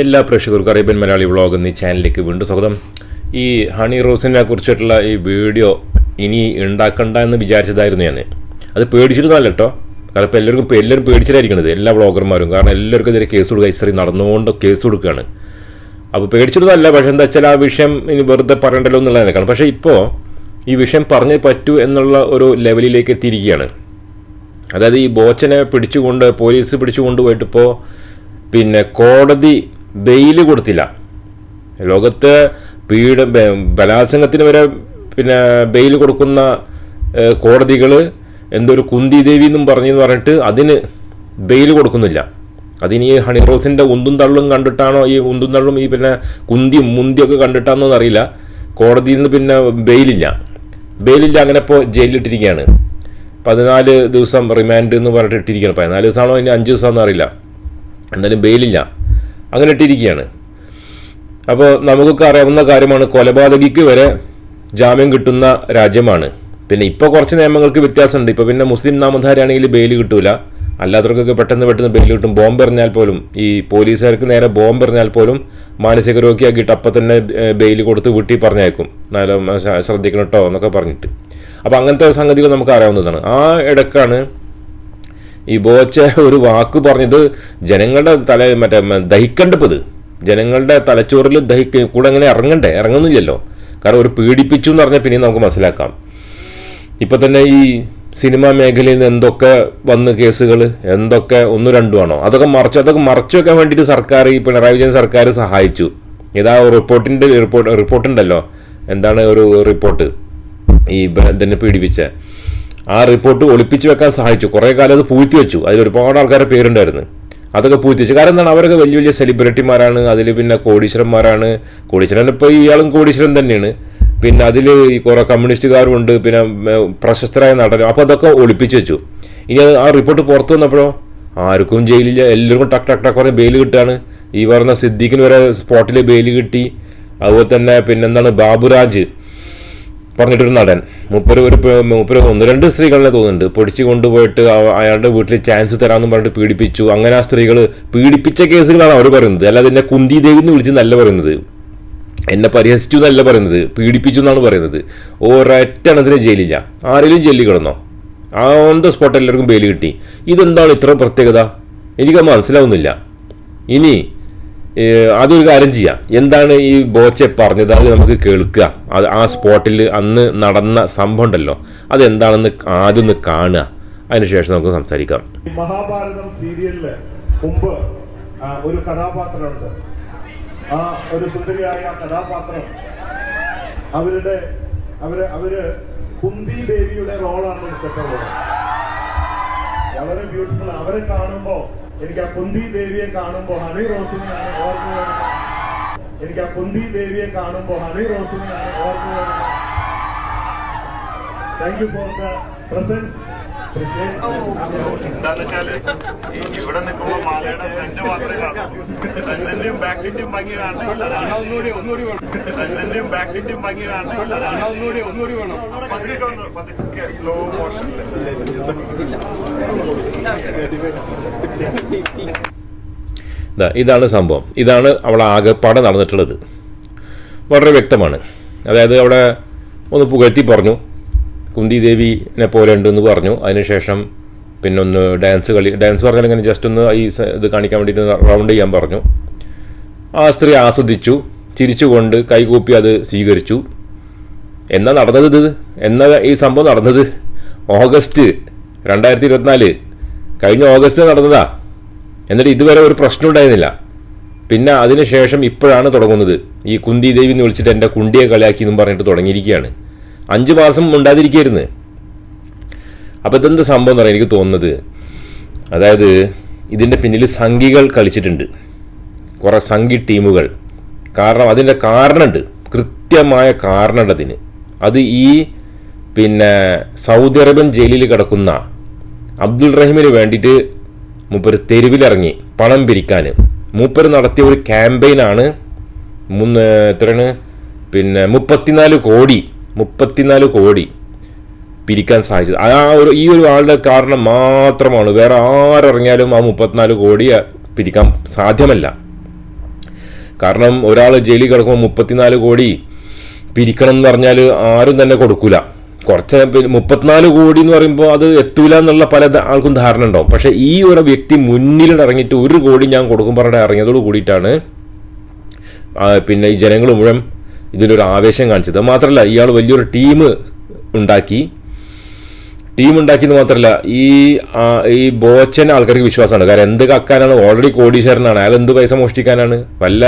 എല്ലാ പ്രേക്ഷകർക്കും Arabian Malayali vlog എന്നീ ചാനലിലേക്ക് വീണ്ടും സ്വാഗതം. ഈ ഹണി റോസിനെ കുറിച്ചിട്ടുള്ള ഈ വീഡിയോ ഇനി ഉണ്ടാക്കണ്ട എന്ന് വിചാരിച്ചതായിരുന്നു ഞാൻ അത് പേടിച്ചിരുന്നല്ല കേട്ടോ കാരണം ഇപ്പോൾ എല്ലാവർക്കും ഇപ്പോൾ എല്ലാവരും പേടിച്ചിട്ടായിരിക്കണത് എല്ലാ വ്ളോഗർമാരും. കാരണം എല്ലാവർക്കും ഇതിൽ കേസ് കൊടുക്കുക ഇസ്ത്രീ നടന്നുകൊണ്ട് കേസ് കൊടുക്കുകയാണ് അപ്പോൾ പേടിച്ചിരുന്നല്ല പക്ഷേ എന്താ വെച്ചാൽ ആ വിഷയം ഇനി വെറുതെ പറയണ്ടല്ലോ എന്നുള്ളതിനേക്കാണ് പക്ഷേ ഇപ്പോൾ ഈ വിഷയം പറഞ്ഞേ പറ്റൂ എന്നുള്ള ഒരു ലെവലിലേക്ക് എത്തിയിരിക്കുകയാണ്. അതായത് ഈ ബോച്ചനെ പിടിച്ചുകൊണ്ട് പോലീസ് പിടിച്ചുകൊണ്ട് പോയിട്ടിപ്പോൾ പിന്നെ കോടതി ബെയിൽ കൊടുത്തില്ല. ലോകത്ത് പീഡ ബലാത്സംഗത്തിന് വരെ പിന്നെ ബെയിൽ കൊടുക്കുന്ന കോടതികൾ എന്തൊരു കുന്തി ദേവി എന്നും പറഞ്ഞെന്ന് പറഞ്ഞിട്ട് അതിന് ബെയിൽ കൊടുക്കുന്നില്ല. അതിന് ഈ ഹണി റോസിന്റെ ഉന്തും തള്ളും കണ്ടിട്ടാണോ ഈ ഉന്തും തള്ളും ഈ പിന്നെ കുന്തിയും മുന്തിയൊക്കെ കണ്ടിട്ടാണോ എന്നറിയില്ല. കോടതിയിൽ നിന്ന് പിന്നെ ബെയിലില്ല. ബെയിലില്ല അങ്ങനെ ഇപ്പോൾ ജയിലിലിട്ടിരിക്കുകയാണ്. പതിനാല് ദിവസം റിമാൻഡ് എന്ന് പറഞ്ഞിട്ട് ഇട്ടിരിക്കുകയാണ്. പതിനാല് ദിവസമാണോ ഇനി അഞ്ച് ദിവസമാണെന്ന് അറിയില്ല. എന്തായാലും ബെയിലില്ല. അങ്ങനെ ഇട്ടിരിക്കുകയാണ്. അപ്പോൾ നമുക്കൊക്കെ അറിയാവുന്ന കാര്യമാണ് കൊലപാതകിക്ക് വരെ ജാമ്യം കിട്ടുന്ന രാജ്യമാണ്. പിന്നെ ഇപ്പോൾ കുറച്ച് നിയമങ്ങൾക്ക് വ്യത്യാസമുണ്ട്. ഇപ്പോൾ പിന്നെ മുസ്ലിം നാമധാരിയാണെങ്കിൽ ബെയിൽ കിട്ടൂല. അല്ലാത്തവർക്കൊക്കെ പെട്ടെന്ന് പെട്ടെന്ന് ബെയിൽ കിട്ടും. ബോംബ് എറിഞ്ഞാൽ പോലും ഈ പോലീസുകാർക്ക് നേരെ ബോംബ് എറിഞ്ഞാൽ പോലും മാനസിക രോഗിയാക്കിയിട്ട് അപ്പം തന്നെ ബെയിൽ കൊടുത്ത് വീട്ടിൽ പറഞ്ഞേക്കും നല്ല ശ്രദ്ധിക്കണം കേട്ടോ എന്നൊക്കെ പറഞ്ഞിട്ട്. അപ്പോൾ അങ്ങനത്തെ സംഗതികൾ നമുക്ക് അറിയാവുന്നതാണ്. ആ ഇടക്കാണ് ഈ ബോച്ച ഒരു വാക്ക് പറഞ്ഞത് ജനങ്ങളുടെ തല മറ്റേ ദഹിക്കണ്ടപ്പത്. ജനങ്ങളുടെ തലച്ചോറിൽ ദഹിക്ക കൂടെ അങ്ങനെ ഇറങ്ങണ്ടേ? ഇറങ്ങുന്നില്ലല്ലോ. കാരണം ഒരു പീഡിപ്പിച്ചു എന്ന് പറഞ്ഞാൽ പിന്നെയും നമുക്ക് മനസ്സിലാക്കാം. ഇപ്പം തന്നെ ഈ സിനിമാ മേഖലയിൽ നിന്ന് എന്തൊക്കെ വന്ന് കേസുകൾ എന്തൊക്കെ ഒന്നും രണ്ടും ആണോ? അതൊക്കെ മറച്ചു അതൊക്കെ മറച്ചു വെക്കാൻ വേണ്ടിയിട്ട് സർക്കാർ ഈ പിണറായി വിജയൻ സർക്കാർ സഹായിച്ചു. ഇതാ റിപ്പോർട്ടിന്റെ റിപ്പോർട്ട് റിപ്പോർട്ടുണ്ടല്ലോ. എന്താണ് ഒരു റിപ്പോർട്ട്? ഈ ഇതിനെ പീഡിപ്പിച്ച? ആ റിപ്പോർട്ട് ഒളിപ്പിച്ച് വെക്കാൻ സഹായിച്ചു. കുറേ കാലം അത് പൂഴ്ത്തി വെച്ചു. അതിൽ ഒരുപാട് ആൾക്കാരുടെ പേരുണ്ടായിരുന്നു. അതൊക്കെ പൂഴ്ത്തി വെച്ചു. കാരണം എന്താണ്? അവരൊക്കെ വലിയ വലിയ സെലിബ്രിറ്റിമാരാണ് അതിൽ പിന്നെ കോടീശ്വരന്മാരാണ്. കോടീശ്വരൻ ഇപ്പോൾ ഇയാളും കോടീശ്വരൻ തന്നെയാണ്. പിന്നെ അതിൽ ഈ കുറേ കമ്മ്യൂണിസ്റ്റുകാരും ഉണ്ട് പിന്നെ പ്രശസ്തരായ നടനും അപ്പോൾ അതൊക്കെ ഒളിപ്പിച്ച് വെച്ചു. ഇനി അത് ആ റിപ്പോർട്ട് പുറത്തു വന്നപ്പോഴോ? ആർക്കും ജയിലില്ല. എല്ലാവർക്കും ടക്ക് ടക്ക് ടക്ക് പറഞ്ഞ് ബെയിൽ കിട്ടുകയാണ്. ഈ പറഞ്ഞ സിദ്ദീഖിന് വരെ സ്പോട്ടിൽ ബെയിൽ കിട്ടി. അതുപോലെ തന്നെ പിന്നെന്താണ് ബാബുരാജ്. പറഞ്ഞിട്ടൊരു നടൻ. മൂപ്പര് ഒരു മൂപ്പര് ഒന്ന് രണ്ട് സ്ത്രീകളെ തോന്നുന്നുണ്ട്. പൊടിച്ചു കൊണ്ടുപോയിട്ട് അയാളുടെ വീട്ടിൽ ചാൻസ് തരാമെന്ന് പറഞ്ഞിട്ട് പീഡിപ്പിച്ചു. അങ്ങനെ ആ സ്ത്രീകൾ പീഡിപ്പിച്ച കേസുകളാണ് അവർ പറയുന്നത്. അല്ലാതെ എന്നെ കുന്തി ദേവി എന്ന് വിളിച്ച് നല്ല പറയുന്നത്. എന്നെ പരിഹസിച്ചു എന്നല്ല പറയുന്നത്. പീഡിപ്പിച്ചു എന്നാണ് പറയുന്നത്. ഒരൊറ്റ എണ്ണത്തിന് ജയിലില്ല. ആരെങ്കിലും ജയിലിൽ കിടന്നോ? ഓൺ ദ സ്പോട്ട് എല്ലാവർക്കും ബെയിൽ കിട്ടി. ഇതെന്താണ് ഇത്ര പ്രത്യേകത? എനിക്ക് മനസ്സിലാവുന്നില്ല. ഇനി അതൊരു കാര്യം ചെയ്യാം. എന്താണ് ഈ ബോച്ചെ പറഞ്ഞത്? അത് നമുക്ക് കേൾക്കുക. അത് ആ സ്പോട്ടിൽ അന്ന് നടന്ന സംഭവം ഉണ്ടല്ലോ അതെന്താണെന്ന് ആദ്യം ഒന്ന് കാണുക. അതിനുശേഷം നമുക്ക് സംസാരിക്കാം. മഹാഭാരതം സീരിയലിൽ മുമ്പ് ഒരു കഥാപാത്രമുണ്ട്. ആ ഒരു സുന്ദരിയായ കഥാപാത്രം അവരുടെ അവർ അവർ കുന്തി ദേവിയുടെ റോളാണ് വളരെ ബ്യൂട്ടിഫുൾ അവരെ കാണുമ്പോ എനിക്ക് ആ കുന്തി ദേവിയെ കാണുമ്പോ ഹണി റോസിനെയാണ് ഓർമ്മ വരുന്നത് എനിക്ക് ആ കുന്തി ദേവിയെ കാണുമ്പോ ഹണി റോസിനെയാണ് ഓർമ്മ വരുന്നത് thank you for the presence എന്താന്ന് വെച്ചാൽ ഇവിടെ നിൽക്കുമ്പോ മാലയുടെ ഫ്രണ്ട് മാത്രമേ കാണൂ. ഫ്രണ്ടിന്റെയും ബാക്കിന്റെയും ഭംഗി കാണുന്നില്ല ഒന്നുകൂടി ഒന്നുകൂടി വേണം. ഫ്രണ്ടിന്റെയും ബാക്കിന്റെയും ഭംഗി കാണുന്നില്ല അണ്ണാ ഒന്നുകൂടി ഒന്നുകൂടി വേണം. പതുക്കെ ഒന്ന് പതുക്കെ സ്ലോ മോഷനിൽ ഇതാണ് സംഭവം. ഇതാണ് അവിടെ ആകെപ്പാടെ നടന്നിട്ടുള്ളത്. വളരെ വ്യക്തമാണ്. അതായത് അവിടെ ഒന്ന് പുകഴ്ത്തി പറഞ്ഞു. കുന്തി ദേവിനെ പോലെ ഉണ്ടെന്ന് പറഞ്ഞു. അതിനുശേഷം പിന്നെ ഒന്ന് ഡാൻസ് കളി ഡാൻസ് പറഞ്ഞാൽ ഇങ്ങനെ ജസ്റ്റ് ഒന്ന് ഈ ഇത് കാണിക്കാൻ വേണ്ടിയിട്ട് റൗണ്ട് ചെയ്യാൻ പറഞ്ഞു. ആ സ്ത്രീ ആസ്വദിച്ചു. ചിരിച്ചുകൊണ്ട് കൈകൂപ്പി അത് സ്വീകരിച്ചു. എന്നാ നടന്നത് ഇത്? എന്നാ ഈ സംഭവം നടന്നത്? ഓഗസ്റ്റ് രണ്ടായിരത്തി ഇരുപത്തിനാല് കഴിഞ്ഞ ഓഗസ്റ്റിൽ നടന്നതാ. എന്നിട്ട് ഇതുവരെ ഒരു പ്രശ്നം ഉണ്ടായിരുന്നില്ല. പിന്നെ അതിനുശേഷം ഇപ്പോഴാണ് തുടങ്ങുന്നത്. ഈ കുന്തി ദേവി എന്ന് വിളിച്ചിട്ട് എന്റെ കുണ്ടിയെ കളിയാക്കി എന്നും പറഞ്ഞിട്ട് തുടങ്ങിയിരിക്കുകയാണ്. അഞ്ച് മാസം ഉണ്ടാതിരിക്കുന്നു അപ്പോൾ ഇതെന്ത് സംഭവം എന്ന് പറയാൻ എനിക്ക് തോന്നുന്നത്? അതായത് ഇതിന്റെ പിന്നിൽ സംഘികൾ കളിച്ചിട്ടുണ്ട്. കുറേ സംഘി ടീമുകൾ. കാരണം അതിന്റെ കാരണമുണ്ട്. കൃത്യമായ കാരണമുണ്ട് അതിന്. അത് ഈ പിന്നെ സൗദി അറേബ്യൻ ജയിലിൽ കിടക്കുന്ന അബ്ദുൾ റഹീമിന് വേണ്ടിയിട്ട് മൂപ്പര് തെരുവിലിറങ്ങി പണം പിരിക്കാൻ മൂപ്പര് നടത്തിയ ഒരു ക്യാമ്പയിനാണ് മൂന്ന് എത്രയാണ്? പിന്നെ മുപ്പത്തിനാല് കോടി മുപ്പത്തിനാല് കോടി പിരിക്കാൻ സാധിച്ചത്. ആ ഒരു ഈ ഒരു ആളുടെ കാരണം മാത്രമാണ്. വേറെ ആരിറങ്ങിയാലും ആ മുപ്പത്തിനാല് കോടി പിരിക്കാൻ സാധ്യമല്ല. കാരണം ഒരാൾ ജയിലിൽ കിടക്കുമ്പോൾ മുപ്പത്തിനാല് കോടി പിരിക്കണം എന്ന് പറഞ്ഞാൽ ആരും തന്നെ കൊടുക്കൂല. കുറച്ച് പിന്നെ മുപ്പത്തിനാല് കോടി എന്ന് പറയുമ്പോൾ അത് എത്തൂല എന്നുള്ള പല ആൾക്കും ധാരണ ഉണ്ടാവും. പക്ഷേ ഈ ഒരു വ്യക്തി മുന്നിൽ ഇറങ്ങിയിട്ട് ഒരു കോടി ഞാൻ കൊടുക്കും പറഞ്ഞിട്ട് ഇറങ്ങിയതോട് കൂടിയിട്ടാണ് പിന്നെ ഈ ജനങ്ങൾ മുഴുവൻ ഇതിലൊരു ആവേശം കാണിച്ചത്. മാത്രമല്ല ഇയാൾ വലിയൊരു ടീം ഉണ്ടാക്കി. ടീം ഉണ്ടാക്കിയെന്ന് മാത്രമല്ല ഈ ഈ ബോച്ചൻ ആൾക്കാർക്ക് വിശ്വാസമാണ് കാരണം എന്ത് കക്കാനാണ്? ഓൾറെഡി കോടീശ്വരനാണ്. അയാൾ എന്ത് പൈസ മോഷ്ടിക്കാനാണ്? വല്ല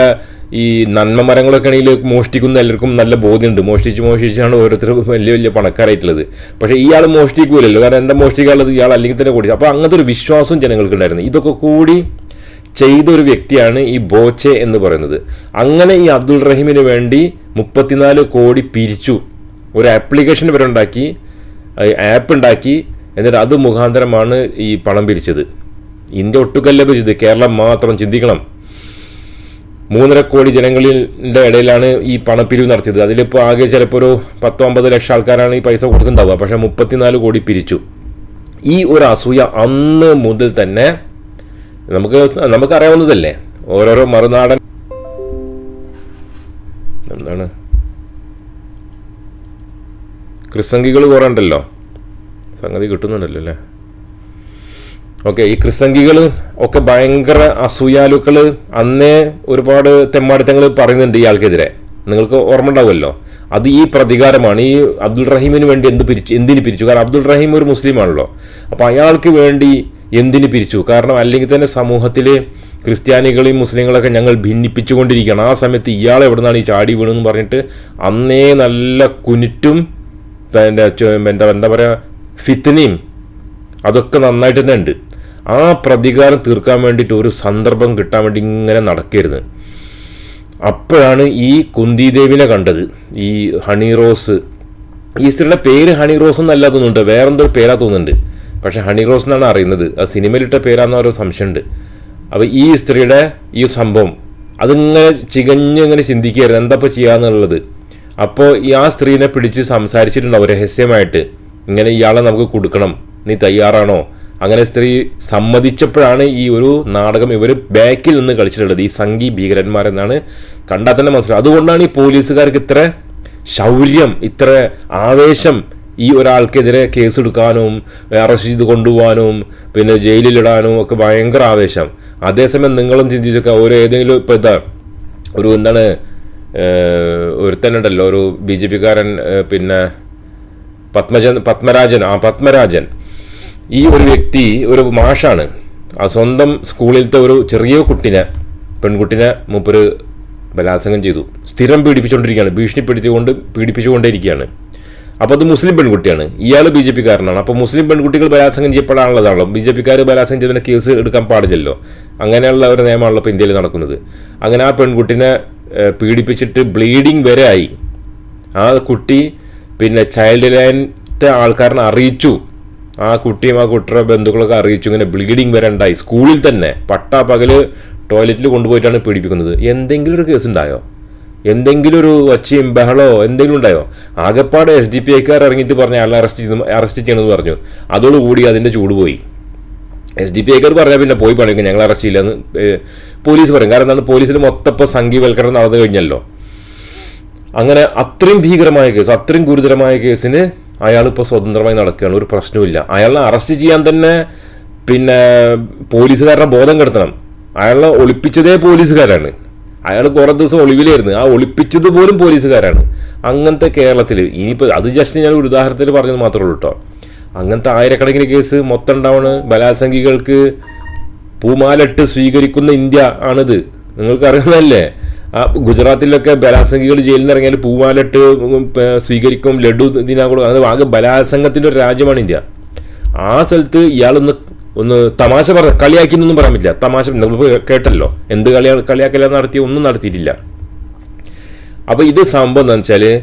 ഈ നന്മ മരങ്ങളൊക്കെ ആണെങ്കിൽ മോഷ്ടിക്കുന്ന എല്ലാവർക്കും നല്ല ബോധ്യമുണ്ട്. മോഷ്ടിച്ച് മോഷ്ടിച്ചാണ് ഓരോരുത്തർ വലിയ വലിയ പണക്കാരായിട്ടുള്ളത്. പക്ഷേ ഇയാൾ മോഷ്ടിക്കൂലല്ലോ. കാരണം എന്താ മോഷ്ടിക്കാനുള്ളത്? ഇയാൾ അല്ലെങ്കിൽ തന്നെ കൂടി അപ്പോൾ അങ്ങനത്തെ ഒരു വിശ്വാസവും ജനങ്ങൾക്ക് ഉണ്ടായിരുന്നു. ഇതൊക്കെ കൂടി ചെയ്ത ഒരു വ്യക്തിയാണ് ഈ ബോച്ചെ എന്ന് പറയുന്നത്. അങ്ങനെ ഈ അബ്ദുൾ റഹീമിന് വേണ്ടി മുപ്പത്തിനാല് കോടി പിരിച്ചു. ഒരു ആപ്ലിക്കേഷൻ വരെ ഉണ്ടാക്കി ആപ്പ് ഉണ്ടാക്കി. എന്നിട്ട് അത് മുഖാന്തരമാണ് ഈ പണം പിരിച്ചത്. ഇന്ത്യ ഒട്ടുകല്ല പിരിച്ചത് കേരളം മാത്രം ചിന്തിക്കണം. മൂന്നര കോടി ജനങ്ങളുടെ ഇടയിലാണ് ഈ പണപ്പിരിവ് നടത്തിയത്. അതിലിപ്പോൾ ആകെ ചിലപ്പോൾ ഒരു പത്തോ അമ്പത് ലക്ഷം ആൾക്കാരാണ് ഈ പൈസ കൊടുത്തിട്ടുണ്ടാവുക. പക്ഷേ മുപ്പത്തിനാല് കോടി പിരിച്ചു. ഈ ഒരു അസൂയ അന്ന് മുതൽ തന്നെ നമുക്ക് നമുക്കറിയാവുന്നതല്ലേ? ഓരോരോ മറുനാടൻ എന്താണ്? ക്രിസംഗികൾ കുറേ ഉണ്ടല്ലോ സംഗതി കിട്ടുന്നുണ്ടല്ലോ അല്ലേ? ഓക്കെ ഈ ക്രിസംഗികൾ ഒക്കെ ഭയങ്കര അസൂയാലുക്കൾ അന്നേ ഒരുപാട് തെമ്മാടിത്തങ്ങൾ പറയുന്നുണ്ട് ഇയാൾക്കെതിരെ നിങ്ങൾക്ക് ഓർമ്മ ഉണ്ടാവുമല്ലോ? അത് ഈ പ്രതികാരമാണ്. ഈ അബ്ദുൾ റഹീമിന് വേണ്ടി എന്ത് പിരിച്ചു എന്തിന് പിരിച്ചു? കാരണം അബ്ദുൾ റഹീം ഒരു മുസ്ലിമാണല്ലോ. അപ്പോൾ അയാൾക്ക് വേണ്ടി എന്തിന് പിരിച്ചു? കാരണം അല്ലെങ്കിൽ തന്നെ സമൂഹത്തിൽ ക്രിസ്ത്യാനികളെയും മുസ്ലിങ്ങളൊക്കെ ഞങ്ങൾ ഭിന്നിപ്പിച്ചുകൊണ്ടിരിക്കുകയാണ്. ആ സമയത്ത് ഇയാൾ എവിടെ നിന്നാണ് ഈ ചാടി വീണെന്ന് പറഞ്ഞിട്ട് അന്നേ നല്ല കുനിറ്റും എന്താ എന്താ പറയുക ഫിത്തനയും അതൊക്കെ നന്നായിട്ട് തന്നെ ഉണ്ട്. ആ പ്രതികാരം തീർക്കാൻ വേണ്ടിയിട്ട് ഒരു സന്ദർഭം കിട്ടാൻ വേണ്ടി ഇങ്ങനെ നടക്കരുത്. അപ്പോഴാണ് ഈ കുന്തിദേവിനെ കണ്ടത്. ഈ ഹണി റോസ്. ഈ സ്ത്രീയുടെ പേര് ഹണി റോസ് എന്നല്ല തോന്നുന്നുണ്ട്. വേറെന്തോ പേരാ തോന്നുന്നുണ്ട്. പക്ഷേ ഹണി റോസ് എന്നാണ് അറിയുന്നത്. ആ സിനിമയിലിട്ട പേരാന്ന് ഓരോ സംശയമുണ്ട്. അപ്പോൾ ഈ സ്ത്രീയുടെ ഈ സംഭവം അതിങ്ങനെ ചികഞ്ഞ് ഇങ്ങനെ ചിന്തിക്കുകയായിരുന്നു. എന്താ ഇപ്പോൾ ചെയ്യാന്നുള്ളത് അപ്പോൾ ഈ ആ സ്ത്രീനെ പിടിച്ച് സംസാരിച്ചിട്ടുണ്ടാവും രഹസ്യമായിട്ട്. ഇങ്ങനെ ഇയാളെ നമുക്ക് കൊടുക്കണം. നീ തയ്യാറാണോ? അങ്ങനെ സ്ത്രീ സമ്മതിച്ചപ്പോഴാണ് ഈ ഒരു നാടകം ഇവർ ബാക്കിൽ നിന്ന് കളിച്ചിട്ടുള്ളത്. ഈ സംഘി ഭീകരന്മാരെന്നാണ് കണ്ടാൽ തന്നെ മനസ്സിലാവും. അതുകൊണ്ടാണ് ഈ പോലീസുകാർക്ക് ഇത്ര ശൗര്യം ഇത്ര ആവേശം ഈ ഒരാൾക്കെതിരെ കേസെടുക്കാനും അറസ്റ്റ് ചെയ്ത് കൊണ്ടുപോകാനും പിന്നെ ജയിലിലിടാനും ഒക്കെ ഭയങ്കര ആവേശം. അതേസമയം നിങ്ങളും ചിന്തിച്ചൊക്കെ ഒരു ഏതെങ്കിലും ഇപ്പോൾ എന്താ ഒരു എന്താണ് ഒരുത്തനുണ്ടല്ലോ ഒരു ബി ജെ പിക്കാരൻ പിന്നെ പത്മജൻ പത്മരാജൻ ആ പത്മരാജൻ. ഈ ഒരു വ്യക്തി ഒരു മാഷാണ്. ആ സ്വന്തം സ്കൂളിലത്തെ ഒരു ചെറിയ കുട്ടിനെ പെൺകുട്ടിനെ മൂപ്പര് ബലാത്സംഗം ചെയ്തു. സ്ഥിരം പീഡിപ്പിച്ചുകൊണ്ടിരിക്കുകയാണ് ഭീഷണിപ്പെടുത്തിക്കൊണ്ട് പീഡിപ്പിച്ചുകൊണ്ടേയിരിക്കുകയാണ്. അപ്പോൾ അത് മുസ്ലിം പെൺകുട്ടിയാണ്. ഇയാൾ ബി ജെ പിക്കാരനാണ്. അപ്പോൾ മുസ്ലിം പെൺകുട്ടികൾ ബലാത്സംഗം ചെയ്യപ്പെടാനുള്ളതാണല്ലോ. ബി ജെ പിക്കാർ ബലാത്സംഗം ചെയ്തതിന് കേസ് എടുക്കാൻ പാടില്ലല്ലോ. അങ്ങനെയുള്ള ഒരു നിയമമാണല്ലോ ഇപ്പോൾ ഇന്ത്യയിൽ നടക്കുന്നത്. അങ്ങനെ ആ പെൺകുട്ടിനെ പീഡിപ്പിച്ചിട്ട് ബ്ലീഡിങ് വരെ ആയി. ആ കുട്ടി പിന്നെ ചൈൽഡ് ലൈന്റെ ആൾക്കാരനെ അറിയിച്ചു. ആ കുട്ടിയും ആ കുട്ടിയുടെ ബന്ധുക്കളൊക്കെ അറിയിച്ചു ഇങ്ങനെ ബ്ലീഡിങ് വരെ ഉണ്ടായി സ്കൂളിൽ തന്നെ പട്ടാ പകൽ ടോയ്ലറ്റിൽ കൊണ്ടുപോയിട്ടാണ് പീഡിപ്പിക്കുന്നത്. എന്തെങ്കിലും ഒരു കേസ് ഉണ്ടായോ? എന്തെങ്കിലും ഒരു ഒച്ചയും ബഹളോ എന്തെങ്കിലും ഉണ്ടായോ? ആകെപ്പാട് എസ് ഡി പി ഐക്കാർ ഇറങ്ങിയിട്ട് പറഞ്ഞ ആളെ അറസ്റ്റ് ചെയ്ത് അറസ്റ്റ് ചെയ്യണമെന്ന് പറഞ്ഞു. അതോടുകൂടി അതിന്റെ ചൂട് പോയി. എസ് ഡി പി ഐക്കാർ പറഞ്ഞാൽ പിന്നെ പോയി പണിക്കും ഞങ്ങൾ അറസ്റ്റ് ചെയ്യില്ലെന്ന് പോലീസ് പറയും. കാരണം എന്താണ്? പോലീസിൽ മൊത്തം ഇപ്പോൾ സംഘീവൽക്കരണം നടന്നു കഴിഞ്ഞല്ലോ. അങ്ങനെ അത്രയും ഭീകരമായ കേസ് അത്രയും ഗുരുതരമായ കേസിന് അയാൾ ഇപ്പോൾ സ്വതന്ത്രമായി നടക്കുകയാണ് ഒരു പ്രശ്നവുമില്ല. അയാളെ അറസ്റ്റ് ചെയ്യാൻ തന്നെ പിന്നെ പോലീസുകാരുടെ ബോധം കെടുത്തണം. അയാളെ ഒളിപ്പിച്ചതേ പോലീസുകാരാണ്. അയാൾ കുറേ ദിവസം ഒളിവിലായിരുന്നു. ആ ഒളിപ്പിച്ചത് പോലും പോലീസുകാരാണ്. അങ്ങനത്തെ കേരളത്തിൽ ഇനിയിപ്പോൾ അത് ജസ്റ്റ് ഞാൻ ഒരു ഉദാഹരണത്തിൽ പറഞ്ഞത് മാത്രമേ ഉള്ളൂ കേട്ടോ. അങ്ങനത്തെ ആയിരക്കണക്കിന് കേസ് മൊത്തം ഉണ്ടാവണ് ബലാത്സംഗികൾക്ക് പൂമാലട്ട് സ്വീകരിക്കുന്ന ഇന്ത്യ ആണിത്. നിങ്ങൾക്ക് അറിയുന്നതല്ലേ ഗുജറാത്തിലൊക്കെ ബലാത്സംഗികൾ ജയിലിൽ നിന്ന് ഇറങ്ങിയാൽ പൂവാലട്ട് സ്വീകരിക്കും ലഡു ദിനാകുളം അത് ആകെ ബലാത്സംഗത്തിന്റെ ഒരു രാജ്യമാണ് ഇന്ത്യ. ആ സ്ഥലത്ത് ഇയാളൊന്ന് ഒന്ന് തമാശ പറ കളിയാക്കി എന്നൊന്നും പറയാൻ പറ്റില്ല. തമാശ നമ്മൾ കേട്ടല്ലോ. എന്ത് കളിയാ കളിയാക്കല നടത്തി ഒന്നും നടത്തിയിട്ടില്ല. അപ്പോൾ ഇത് സംഭവം എന്താണെന്ന് വെച്ചാൽ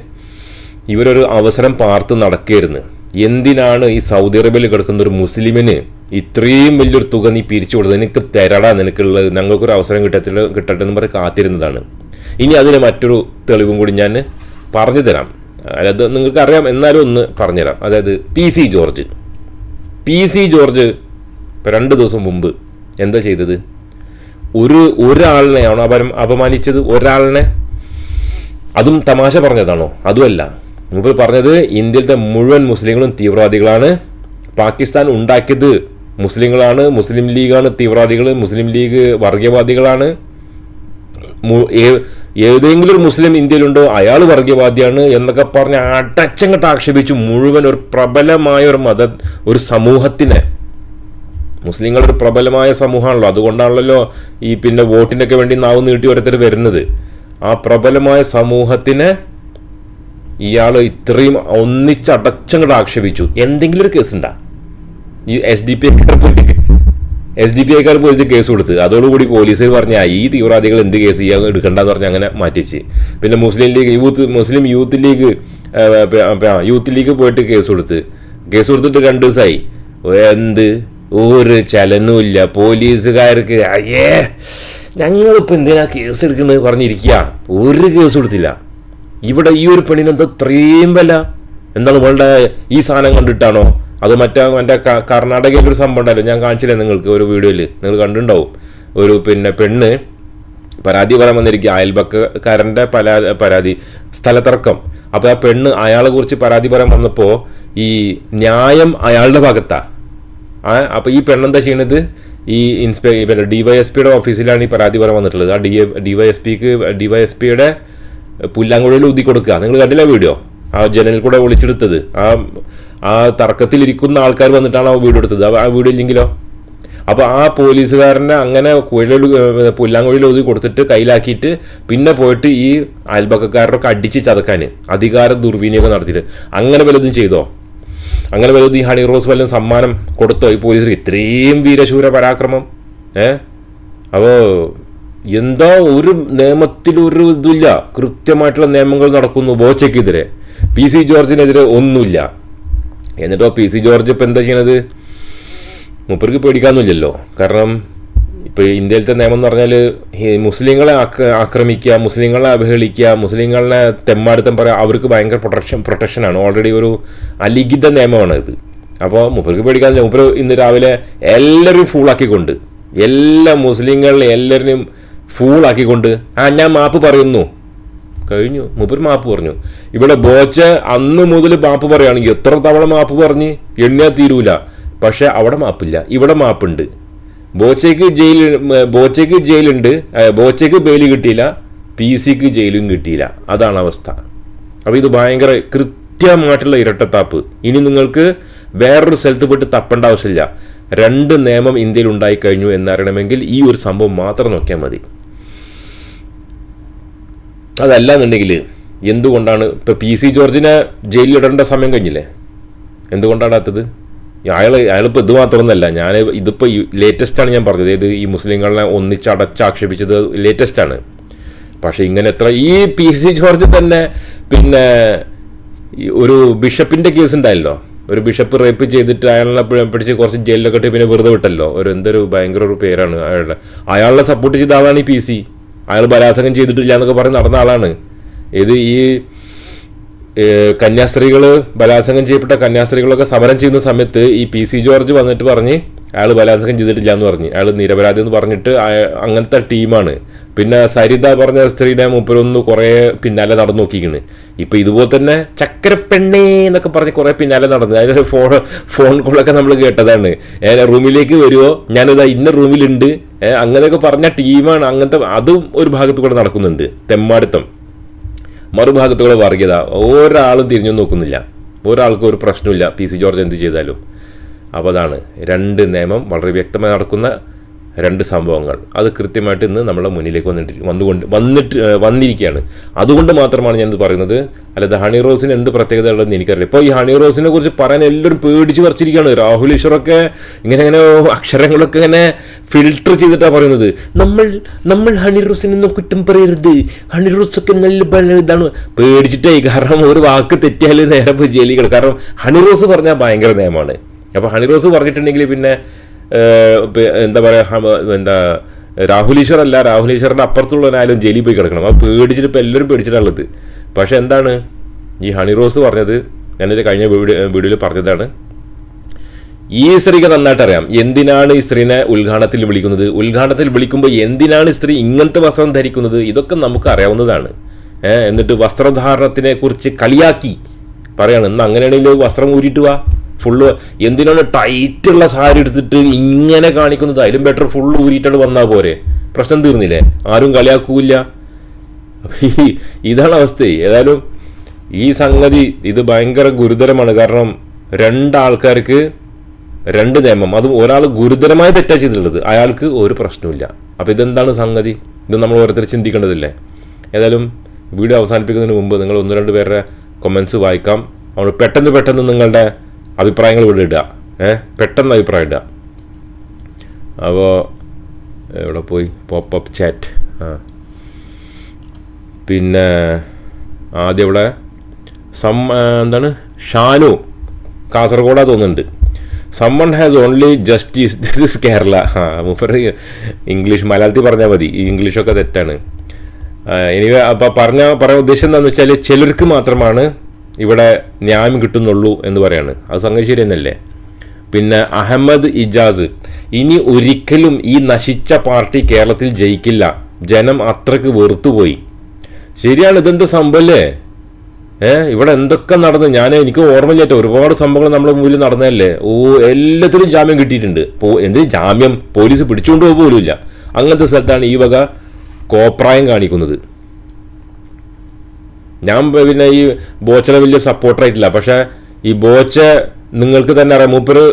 ഇവരൊരു അവസരം പാർത്ത് നടക്കരുന്ന്. എന്തിനാണ് ഈ സൗദി അറേബ്യയിൽ കിടക്കുന്ന ഒരു മുസ്ലിമിന് ഇത്രയും വലിയൊരു തുക നീ പിരിച്ചു കൊടുത്തത്? നിനക്ക് തരടാ നിനക്കുള്ളത് ഞങ്ങൾക്കൊരു അവസരം കിട്ടത്തില്ല കിട്ടട്ടെ എന്ന് പറഞ്ഞ് കാത്തിരുന്നതാണ്. ഇനി അതിന് മറ്റൊരു തെളിവും കൂടി ഞാൻ പറഞ്ഞു തരാം. അതായത് നിങ്ങൾക്ക് അറിയാം എന്നാലും ഒന്ന് പറഞ്ഞുതരാം അതായത് P C George. P C George രണ്ട് ദിവസം മുമ്പ് എന്താ ചെയ്തത്? ഒരു ഒരാളിനെയാണോ അപരം അപമാനിച്ചത്? ഒരാളിനെ അതും തമാശ പറഞ്ഞതാണോ? അതുമല്ല. മുമ്പ് പറഞ്ഞത് ഇന്ത്യയിലത്തെ മുഴുവൻ മുസ്ലിങ്ങളും തീവ്രവാദികളാണ്. പാകിസ്ഥാൻ ഉണ്ടാക്കിയത് മുസ്ലിങ്ങളാണ് മുസ്ലിം ലീഗാണ് തീവ്രവാദികൾ മുസ്ലിം ലീഗ് വർഗീയവാദികളാണ് ഏതെങ്കിലും ഒരു മുസ്ലിം ഇന്ത്യയിലുണ്ടോ അയാൾ വർഗീയവാദിയാണ് എന്നൊക്കെ പറഞ്ഞ് അടച്ചങ്ങട്ട് ആക്ഷേപിച്ചു മുഴുവൻ ഒരു പ്രബലമായ ഒരു മത ഒരു സമൂഹത്തിനെ. മുസ്ലിങ്ങളൊരു പ്രബലമായ സമൂഹമാണല്ലോ. അതുകൊണ്ടാണല്ലോ ഈ പിന്നെ വോട്ടിനൊക്കെ വേണ്ടി നാവ് നീട്ടി ഓരോരുത്തർ വരുന്നത്. ആ പ്രബലമായ സമൂഹത്തിനെ ഇയാൾ ഇത്രയും ഒന്നിച്ചടച്ചങ്ങോട്ട് ആക്ഷേപിച്ചു. എന്തെങ്കിലും ഒരു കേസ് ഉണ്ടാ ഈ എസ് ഡി പി ഐക്കാർ പോയിട്ട് എസ് ഡി പി ഐക്കാർ പോലീസ് കേസ് കൊടുത്ത്. അതോടുകൂടി പോലീസ് പറഞ്ഞ ഈ തീവ്രവാദികൾ എന്ത് കേസ് ഇയാൾ എടുക്കണ്ടെന്ന് പറഞ്ഞ് അങ്ങനെ മാറ്റിച്ച്. പിന്നെ മുസ്ലിം ലീഗ് യൂത്ത് മുസ്ലിം യൂത്ത് ലീഗ് യൂത്ത് ലീഗ് പോയിട്ട് കേസ് കൊടുത്ത്. കേസ് കൊടുത്തിട്ട് രണ്ട് ദിവസമായി എന്ത്? ഒരു ചലനവും ഇല്ല. പോലീസുകാർക്ക് അയ്യേ ഞങ്ങളിപ്പോൾ എന്തിനാ കേസ് എടുക്കുന്നത് പറഞ്ഞിരിക്കുക ഒരു കേസ് കൊടുത്തില്ല. ഇവിടെ ഈ ഒരു പെണ്ണിനെന്ത് ഇത്രയും വില? എന്താണ് നമ്മളുടെ ഈ സാധനം കണ്ടിട്ടാണോ? അത് മറ്റേ മറ്റേ കർണാടകയിൽ ഒരു സംഭവം ഉണ്ടല്ലോ ഞാൻ കാണിച്ചില്ലേ നിങ്ങൾക്ക് ഒരു വീഡിയോയിൽ? നിങ്ങൾ കണ്ടിട്ടുണ്ടാവും. ഒരു പിന്നെ പെണ്ണ് പരാതി പറയാൻ വന്നിരിക്കുക അയൽപക്കക്കാരന്റെ പരാ പരാതി സ്ഥലത്തർക്കം. അപ്പോൾ ആ പെണ്ണ് അയാളെ കുറിച്ച് പരാതി പറയാൻ വന്നപ്പോൾ ഈ ന്യായം അയാളുടെ ഭാഗത്താണ് അപ്പോൾ ഈ പെണ്ണെന്താ ചെയ്യണത്? ഈ ഇൻസ്പെ പിന്നെ ഡി വൈ എസ് പിയുടെ ഓഫീസിലാണ് ഈ പരാതി പറയാൻ വന്നിട്ടുള്ളത്. ആ ഡി ഡി വൈ പുല്ലാങ്കുഴയിൽ ഊതി കൊടുക്കുക. നിങ്ങൾ കണ്ടില്ല വീഡിയോ? ആ ജനലിൽ കൂടെ ഒളിച്ചെടുത്തത്. ആ ആ തർക്കത്തിലിരിക്കുന്ന ആൾക്കാർ വന്നിട്ടാണ് ആ വീഡിയോ എടുത്തത്. ആ വീഡിയോ ഇല്ലെങ്കിലോ? അപ്പോൾ ആ പോലീസുകാരനെ അങ്ങനെ കുഴൽ പുല്ലാങ്കുഴയിൽ ഒതുക്കി കൊടുത്തിട്ട് കയ്യിലാക്കിയിട്ട് പിന്നെ പോയിട്ട് ഈ അയൽപക്കക്കാരനൊക്കെ അടിച്ച് ചതക്കാൻ അധികാര ദുർവിനിയോഗം നടത്തിയിട്ട്. അങ്ങനെ വല്ലതും ചെയ്തോ? അങ്ങനെ വല്ലതും ഈ ഹണി റോസ് വല്ലതും സമ്മാനം കൊടുത്തോ ഈ പോലീസിന്? ഇത്രയും വീരശൂര പരാക്രമം ഏ? അപ്പോൾ എന്താ ഒരു നിയമത്തിലൊരു ഇതില്ല കൃത്യമായിട്ടുള്ള നിയമങ്ങൾ നടക്കുന്നു ബോച്ചയ്ക്കെതിരെ. പി സി ജോർജിനെതിരെ ഒന്നുമില്ല. എന്നിട്ടോ പി സി ജോർജ് ഇപ്പം എന്താ ചെയ്യണത്? മൂപ്പർക്ക് പേടിക്കാമെന്നില്ലല്ലോ കാരണം ഇപ്പോൾ ഇന്ത്യയിലത്തെ നിയമം എന്ന് പറഞ്ഞാൽ മുസ്ലിങ്ങളെ ആക്ര ആക്രമിക്കുക മുസ്ലിങ്ങളെ അവഹേളിക്കുക മുസ്ലിങ്ങളെ തെമ്മാടുത്തം പറയുക അവർക്ക് ഭയങ്കര പ്രൊട്ടക്ഷൻ പ്രൊട്ടക്ഷനാണ്. ഓൾറെഡി ഒരു അലിഖിത നിയമമാണ് ഇത്. അപ്പോൾ മുപ്പർക്ക് പേടിക്കാമെന്നില്ല മുപ്പർ ഇന്ന് രാവിലെ എല്ലാവരും ഫൂളാക്കിക്കൊണ്ട് എല്ലാ മുസ്ലിങ്ങളിലും എല്ലാവരെയും ഫൂളാക്കിക്കൊണ്ട് ആ ഞാൻ മാപ്പ് പറയുന്നു. കഴിഞ്ഞു. മുപ്പർ മാപ്പ് പറഞ്ഞു. ഇവിടെ ബോച്ച അന്ന് മുതൽ മാപ്പ് പറയുകയാണെങ്കിൽ എത്ര തവണ മാപ്പ് പറഞ്ഞ്? എണ്ണിയാൽ തീരൂല. പക്ഷേ അവിടെ മാപ്പില്ല. ഇവിടെ മാപ്പുണ്ട്. ബോച്ചയ്ക്ക് ജയിൽ ബോച്ചയ്ക്ക് ജയിലുണ്ട്. ബോച്ചയ്ക്ക് ബെയിൽ കിട്ടിയില്ല. പി സിക്ക് ജയിലും കിട്ടിയില്ല. അതാണ് അവസ്ഥ. അപ്പോൾ ഇത് ഭയങ്കര കൃത്യമായിട്ടുള്ള ഇരട്ടത്താപ്പ്. ഇനി നിങ്ങൾക്ക് വേറൊരു സ്ഥലത്ത് പോയിട്ട് തപ്പേണ്ട ആവശ്യമില്ല. രണ്ട് നിയമം ഇന്ത്യയിൽ ഉണ്ടായിക്കഴിഞ്ഞു എന്നറിയണമെങ്കിൽ ഈ ഒരു സംഭവം മാത്രം നോക്കിയാൽ മതി. അതല്ല എന്നുണ്ടെങ്കിൽ എന്തുകൊണ്ടാണ് ഇപ്പോൾ പി സി ജോർജിനെ ജയിലിലിടേണ്ട സമയം കഴിഞ്ഞില്ലേ? എന്തുകൊണ്ടാണ് അത്തത് അയാൾ അയാളിപ്പോൾ ഇത് മാത്രമൊന്നുമല്ല ഞാൻ ഇതിപ്പോൾ ലേറ്റസ്റ്റ് ആണ് ഞാൻ പറഞ്ഞത്. ഇത് ഈ മുസ്ലിങ്ങളെ ഒന്നിച്ചടച്ചാക്ഷേപിച്ചത് ലേറ്റസ്റ്റ് ആണ്. പക്ഷെ ഇങ്ങനെ എത്ര ഈ പി സി ജോർജ് തന്നെ പിന്നെ ഒരു ബിഷപ്പിന്റെ കേസ് ഉണ്ടായല്ലോ. ഒരു ബിഷപ്പ് റേപ്പ് ചെയ്തിട്ട് അയാളെ പിടിച്ച് കുറച്ച് ജയിലിലൊക്കെ പിന്നെ വെറുതെ വിട്ടല്ലോ. ഒരു എന്തൊരു ഭയങ്കര ഒരു പേരാണ് അയാളുടെ. അയാളെ സപ്പോർട്ട് ചെയ്ത ആളാണ് ഈ പി സി. അയാൾ ബലാത്സംഗം ചെയ്തിട്ടില്ല എന്നൊക്കെ പറഞ്ഞ് നടന്ന ആളാണ്. ഇത് ഈ കന്യാസ്ത്രീകൾ ബലാത്സംഗം ചെയ്യപ്പെട്ട കന്യാസ്ത്രീകളൊക്കെ സമരം ചെയ്യുന്ന സമയത്ത് ഈ പി സി ജോർജ് വന്നിട്ട് പറഞ്ഞ് അയാൾ ബലാത്സംഗം ചെയ്തിട്ടില്ല എന്ന് പറഞ്ഞ്. അയാൾ നിരപരാധി എന്ന് പറഞ്ഞിട്ട് അങ്ങനത്തെ ടീമാണ്. പിന്നെ സരിത പറഞ്ഞ സ്ത്രീയുടെ മൂപ്പരൊന്ന് കുറേ പിന്നാലെ നടന്നു നോക്കിക്കണ്. ഇപ്പം ഇതുപോലെ തന്നെ ചക്കരപ്പെണ്ണേ എന്നൊക്കെ പറഞ്ഞ് കുറേ പിന്നാലെ നടന്നു. അതിന്റെ ഫോൺ ഫോൺ കോളൊക്കെ നമ്മൾ കേട്ടതാണ്. റൂമിലേക്ക് വരുമോ ഞാനിതാ ഇന്ന റൂമിലുണ്ട്. അങ്ങനെയൊക്കെ പറഞ്ഞ ടീമാണ്. അങ്ങനത്തെ അതും ഒരു ഭാഗത്തു കൂടെ നടക്കുന്നുണ്ട്. തെമ്മാടിത്തം. മറുഭാഗത്തുകൂടെ വർഗീയത. ഒരാളും തിരിഞ്ഞു നോക്കുന്നില്ല. ഒരാൾക്കും ഒരു പ്രശ്നമില്ല പി സി ജോർജ് എന്ത് ചെയ്താലും. അപ്പോൾ അതാണ്. രണ്ട് നിയമം വളരെ വ്യക്തമായി നടക്കുന്ന രണ്ട് സംഭവങ്ങൾ. അത് കൃത്യമായിട്ട് ഇന്ന് നമ്മളെ മുന്നിലേക്ക് വന്നിട്ട് വന്നുകൊണ്ട് വന്നിട്ട് വന്നിരിക്കുകയാണ്. അതുകൊണ്ട് മാത്രമാണ് ഞാനിത് പറയുന്നത്. അല്ലാതെ ഹണി റോസിന് എന്ത് പ്രത്യേകത ഉള്ളതെന്ന് എനിക്കറിയില്ല. ഇപ്പോൾ ഈ ഹണി റോസിനെ കുറിച്ച് പറയാൻ എല്ലാവരും പേടിച്ച് പറിച്ചിരിക്കുകയാണ്. രാഹുൽ ഈശ്വറൊക്കെ ഇങ്ങനെ ഇങ്ങനെ അക്ഷരങ്ങളൊക്കെ ഇങ്ങനെ ഫിൽട്ടർ ചെയ്തിട്ടാണ് പറയുന്നത്. നമ്മൾ നമ്മൾ ഹണി റോസിനൊന്നും കുറ്റം പറയരുത്. ഹണി റോസൊക്കെ നല്ല ഇതാണ്. പേടിച്ചിട്ടേ കാരണം ഒരു വാക്ക് തെറ്റിയാൽ നേരെ പോയി ജയിലിൽ കിടക്കും. കാരണം ഹണി റോസ് പറഞ്ഞാൽ ഭയങ്കര നിയമമാണ്. അപ്പോൾ ഹണി റോസ് പറഞ്ഞിട്ടുണ്ടെങ്കിൽ പിന്നെ എന്താ പറയുക എന്താ രാഹുൽ അല്ല രാഹുൽ അപ്പുറത്തുള്ളവനായാലും ജയിലിൽ പോയി കിടക്കണം. അപ്പോൾ പേടിച്ചിട്ട് ഇപ്പോൾ എല്ലാവരും പേടിച്ചിട്ടുള്ളത് പക്ഷേ എന്താണ്? ഈ ഹണി റോസ് പറഞ്ഞത് ഞാനൊരു കഴിഞ്ഞ വീഡിയോ വീഡിയോയിൽ പറഞ്ഞതാണ്. ഈ സ്ത്രീക്ക് നന്നായിട്ട് അറിയാം. എന്തിനാണ് ഈ സ്ത്രീനെ ഉദ്ഘാടനത്തിൽ വിളിക്കുന്നത്? ഉദ്ഘാടനത്തിൽ വിളിക്കുമ്പോൾ എന്തിനാണ് സ്ത്രീ ഇങ്ങനത്തെ വസ്ത്രം ധരിക്കുന്നത്? ഇതൊക്കെ നമുക്ക് അറിയാവുന്നതാണ്. എന്നിട്ട് വസ്ത്രധാരണത്തിനെ കുറിച്ച് കളിയാക്കി. പറയാണ് ഇന്ന് അങ്ങനെയാണെങ്കിൽ വസ്ത്രം ഊരിയിട്ട് വാ. ഫുള്ള് എന്തിനാണ് ടൈറ്റുള്ള സാരി എടുത്തിട്ട് ഇങ്ങനെ കാണിക്കുന്നത്? അതിലും ബെറ്റർ ഫുള്ള് ഊരിയിട്ടാണ് വന്നാൽ പോരെ. പ്രശ്നം തീർന്നില്ലേ? ആരും കളിയാക്കൂല ഇതാണ് അവസ്ഥ. ഏതായാലും ഈ സംഗതി ഇത് ഭയങ്കര ഗുരുതരമാണ്. കാരണം രണ്ടാൾക്കാർക്ക് രണ്ട് നിയമം. അതും ഒരാൾ ഗുരുതരമായി തെറ്റാ ചെയ്തിട്ടുള്ളത്. അയാൾക്ക് ഒരു പ്രശ്നമില്ല അപ്പോൾ ഇതെന്താണ് സംഗതി? ഇത് നമ്മൾ ഓരോരുത്തർ ചിന്തിക്കേണ്ടതില്ലേ? ഏതായാലും വീഡിയോ അവസാനിപ്പിക്കുന്നതിന് മുമ്പ് നിങ്ങൾ ഒന്ന് രണ്ട് പേരുടെ കൊമൻസ് വായിക്കാം. അവൾ പെട്ടെന്ന് പെട്ടെന്ന് നിങ്ങളുടെ അഭിപ്രായങ്ങൾ ഇവിടെ ഇടുക. ഏഹ് പെട്ടെന്ന് അഭിപ്രായം ഇടുക. അപ്പോൾ ഇവിടെ പോയി? പോപ്പ് അപ്പ് ചാറ്റ് ആ. പിന്നെ ആദ്യം ഇവിടെ സം എന്താണ്? ഷാനു കാസർഗോഡാ തോന്നുന്നുണ്ട്. Summon has only justice this is Kerala ആ മുഫർ ഇംഗ്ലീഷ് മലയാളത്തിൽ പറഞ്ഞാൽ മതി. ഈ ഇംഗ്ലീഷൊക്കെ തെറ്റാണ്. എനിവേ അപ്പോൾ പറഞ്ഞ പറയാൻ ഉദ്ദേശം എന്താണെന്ന് വെച്ചാൽ ചിലർക്ക് മാത്രമാണ് ഇവിടെ ന്യായം കിട്ടുന്നുള്ളൂ എന്ന് പറയാണ്. അത് സംഗതി ശരി തന്നെയല്ലേ? പിന്നെ അഹമ്മദ് ഇജാസ് ഇനി ഒരിക്കലും ഈ നശിച്ച പാർട്ടി കേരളത്തിൽ ജയിക്കില്ല. ജനം അത്രയ്ക്ക് വെറുത്തുപോയി. ശരിയാണ് ഇതെന്ത് സംഭവല്ലേ? ഏ ഇവിടെ എന്തൊക്കെ നടന്നു? ഞാൻ എനിക്ക് ഓർമ്മയില്ലേറ്റ ഒരുപാട് സംഭവങ്ങൾ നമ്മുടെ മുമ്പിൽ നടന്നതല്ലേ? ഓ എല്ലാത്തിലും ജാമ്യം കിട്ടിയിട്ടുണ്ട്. പോ എന്ത് ജാമ്യം? പോലീസ് പിടിച്ചുകൊണ്ട് പോകുക പോലുമില്ല. അങ്ങനത്തെ സ്ഥലത്താണ് ഈ വക കോപ്രായം കാണിക്കുന്നത്. ഞാൻ പിന്നെ ഈ ബോച്ചനെ വലിയ സപ്പോർട്ടറായിട്ടില്ല പക്ഷേ ഈ ബോച്ച നിങ്ങൾക്ക് തന്നെ അറിയാം മൂപ്പര്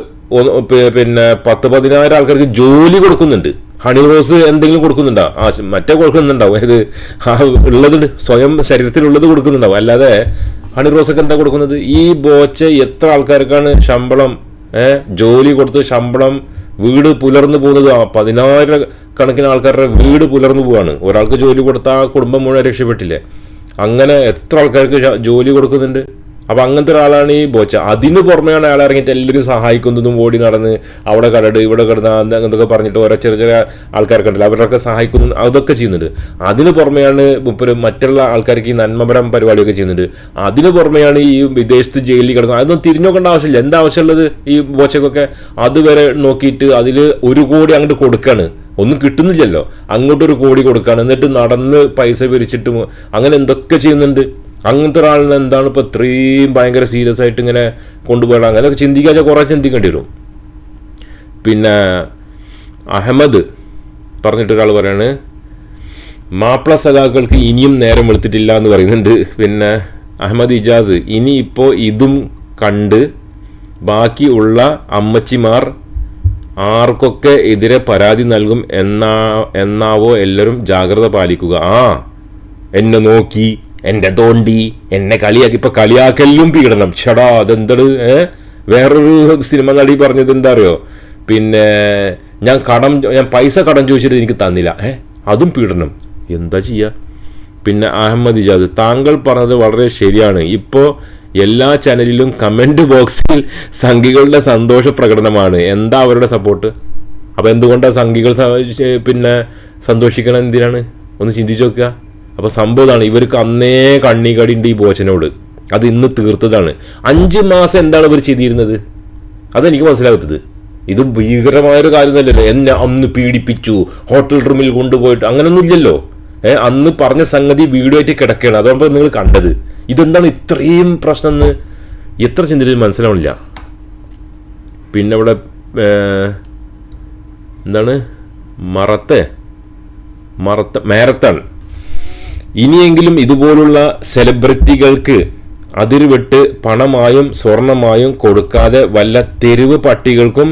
പിന്നെ പത്ത് പതിനായിരം ആൾക്കാർക്ക് ജോലി കൊടുക്കുന്നുണ്ട്. ഹണി റോസ് എന്തെങ്കിലും കൊടുക്കുന്നുണ്ടോ? ആ മറ്റേ കൊടുക്കുന്നുണ്ടാവും. ഇത് ആ ഉള്ളത് സ്വയം ശരീരത്തിലുള്ളത് കൊടുക്കുന്നുണ്ടാവും. അല്ലാതെ ഹണി റോസൊക്കെ എന്താ കൊടുക്കുന്നത്? ഈ ബോച്ച എത്ര ആൾക്കാർക്കാണ് ശമ്പളം ജോലി കൊടുത്ത് ശമ്പളം വീട് പുലർന്നു പോകുന്നത്? ആ പതിനായിരം കണക്കിന് ആൾക്കാരുടെ വീട് പുലർന്നു പോവാണ്. ഒരാൾക്ക് ജോലി കൊടുത്താൽ ആ കുടുംബം മുഴുവൻ രക്ഷപ്പെട്ടില്ലേ? അങ്ങനെ എത്ര ആൾക്കാർക്ക് ജോലി കൊടുക്കുന്നുണ്ട്? അപ്പൊ അങ്ങനത്തെ ഒരാളാണ് ഈ ബോച്ച. അതിന് പുറമെയാണ് അയാൾ ഇറങ്ങിയിട്ട് എല്ലാവരും സഹായിക്കുന്നതും ഓടി നടന്ന് അവിടെ കടട് ഇവിടെ കിടന്ന് അങ്ങനത്തൊക്കെ പറഞ്ഞിട്ട് ഓരോ ചെറിയ ചെറിയ ആൾക്കാർക്ക് ഉണ്ടല്ലോ. അവരൊക്കെ സഹായിക്കുന്നു അതൊക്കെ ചെയ്യുന്നുണ്ട്. അതിന് പുറമെയാണ് മുപ്പര് മറ്റുള്ള ആൾക്കാർക്ക് ഈ നന്മപരം പരിപാടിയൊക്കെ ചെയ്യുന്നുണ്ട്. അതിന് പുറമെയാണ് ഈ വിദേശത്ത് ജയിലിൽ കിടക്കുന്നത് അതൊന്നും തിരിഞ്ഞു നോക്കേണ്ട ആവശ്യമില്ല. എന്താ ആവശ്യമുള്ളത് ഈ ബോച്ചക്കൊക്കെ അതുവരെ നോക്കിയിട്ട് അതിൽ ഒരു കോടി അങ്ങോട്ട് കൊടുക്കാണ്. ഒന്നും കിട്ടുന്നില്ലല്ലോ. അങ്ങോട്ടൊരു കോടി കൊടുക്കാണ്. എന്നിട്ട് നടന്ന് പൈസ പിരിച്ചിട്ട് അങ്ങനെ എന്തൊക്കെ ചെയ്യുന്നുണ്ട്? അങ്ങനത്തെ ഒരാളിനെ എന്താണ് ഇപ്പോൾ ഇത്രയും ഭയങ്കര സീരിയസ് ആയിട്ട് ഇങ്ങനെ കൊണ്ടുപോകണം അങ്ങനെയൊക്കെ ചിന്തിക്കാച്ചാൽ കുറേ ചിന്തിക്കേണ്ടി വരും. പിന്നെ അഹമ്മദ് പറഞ്ഞിട്ട് ഒരാൾ പറയാണ് മാപ്പിള സഖാക്കൾക്ക് ഇനിയും നേരം വെളുത്തിട്ടില്ല എന്ന് പറയുന്നുണ്ട്. പിന്നെ അഹമ്മദ് ഇജാസ് ഇനി ഇപ്പോൾ ഇതും കണ്ട് ബാക്കി ഉള്ള അമ്മച്ചിമാർ ആർക്കൊക്കെ എതിരെ പരാതി നൽകും എന്നാ എന്നാവോ എല്ലാവരും ജാഗ്രത പാലിക്കുക. ആ എന്നെ നോക്കി. എന്നെ തോണ്ടി എന്നെ കളിയാക്കി ഇപ്പൊ കളിയാക്കലും പീഡനം. ഷടാ അതെന്തട് വേറൊരു സിനിമ നടി പറഞ്ഞത് എന്താ അറിയോ പിന്നെ ഞാൻ കടം ഞാൻ പൈസ കടം ചോദിച്ചിട്ട് എനിക്ക് തന്നില്ല ഏ? അതും പീഡനം. എന്താ ചെയ്യാ? പിന്നെ അഹമ്മദ് ഇജാദ് താങ്കൾ പറഞ്ഞത് വളരെ ശരിയാണ്. ഇപ്പോൾ എല്ലാ ചാനലിലും കമന്റ് ബോക്സിൽ സംഘികളുടെ സന്തോഷ പ്രകടനമാണ്. എന്താ അവരുടെ സപ്പോർട്ട്? അപ്പോൾ എന്തുകൊണ്ടാണ് സംഘികൾ പിന്നെ സന്തോഷിക്കണം എന്തിനാണ്? ഒന്ന് ചിന്തിച്ചു നോക്കുക. അപ്പോൾ സംഭവം ഇതാണ് ഇവർക്ക് അന്നേ കണ്ണികടി ഉണ്ട് ഈ ബോച്ചനോട്. അത് ഇന്ന് തീർത്തതാണ്. അഞ്ച് മാസം എന്താണ് ഇവർ ചെയ്തിരുന്നത്? അതെനിക്ക് മനസ്സിലാകത്തത്. ഇത് ഭീകരമായൊരു കാര്യം തന്നെയല്ലോ എന്നെ അന്ന് പീഡിപ്പിച്ചു ഹോട്ടൽ റൂമിൽ കൊണ്ടുപോയിട്ട് അങ്ങനൊന്നും ഇല്ലല്ലോ ഏഹ് അന്ന് പറഞ്ഞ സംഗതി വീഡിയോ ആയിട്ട് കിടക്കുകയാണ് അതുകൊണ്ട് നിങ്ങൾ കണ്ടത്. ഇതെന്താണ് ഇത്രയും പ്രശ്നം എന്ന്? എത്ര ചിന്തിച്ചു മനസ്സിലാവണില്ല. പിന്നെ ഇവിടെ എന്താണ്? മറത്തെ? മറത്ത മാരത്തൺ ഇനിയെങ്കിലും ഇതുപോലുള്ള സെലിബ്രിറ്റികൾക്ക് അതിരുവിട്ട് പണമായും സ്വർണമായും കൊടുക്കാതെ വല്ല തെരുവ് പട്ടികൾക്കും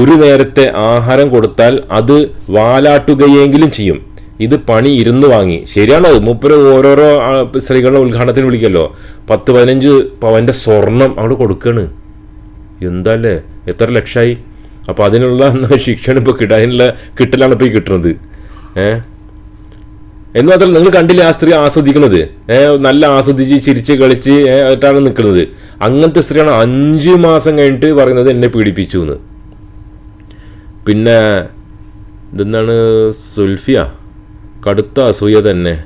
ഒരു നേരത്തെ ആഹാരം കൊടുത്താൽ അത് വാലാട്ടുകയെങ്കിലും ചെയ്യും. ഇത് പണി ഇരുന്ന് വാങ്ങി. ശരിയാണോ? മുപ്പര് ഓരോരോ സ്ത്രീകളുടെ ഉദ്ഘാടനത്തിന് വിളിക്കല്ലോ. പത്ത് പതിനഞ്ച് പവന്റെ സ്വർണം അവിടെ കൊടുക്കുകയാണ് എന്താല്ലേ? എത്ര ലക്ഷമായി അപ്പോൾ അതിനുള്ള ശിക്ഷണം ഇപ്പോൾ കിട്ടാനുള്ള കിട്ടലാണ് ഇപ്പോൾ ഈ കിട്ടുന്നത് ഏഹ് എന്ന് നിങ്ങൾ കണ്ടില്ലേ ആ സ്ത്രീ ആസ്വദിക്കുന്നത്? നല്ല ആസ്വദിച്ച് ചിരിച്ച് കളിച്ച് ആയിട്ടാണ് നിൽക്കുന്നത്. അങ്ങനത്തെ സ്ത്രീയാണ് അഞ്ച് മാസം കഴിഞ്ഞിട്ട് പറയുന്നത് എന്നെ പീഡിപ്പിച്ചു എന്ന്. പിന്നെ ഇതെന്താണ്? സുൽഫിയ. കടുത്ത അസൂയ തന്നെ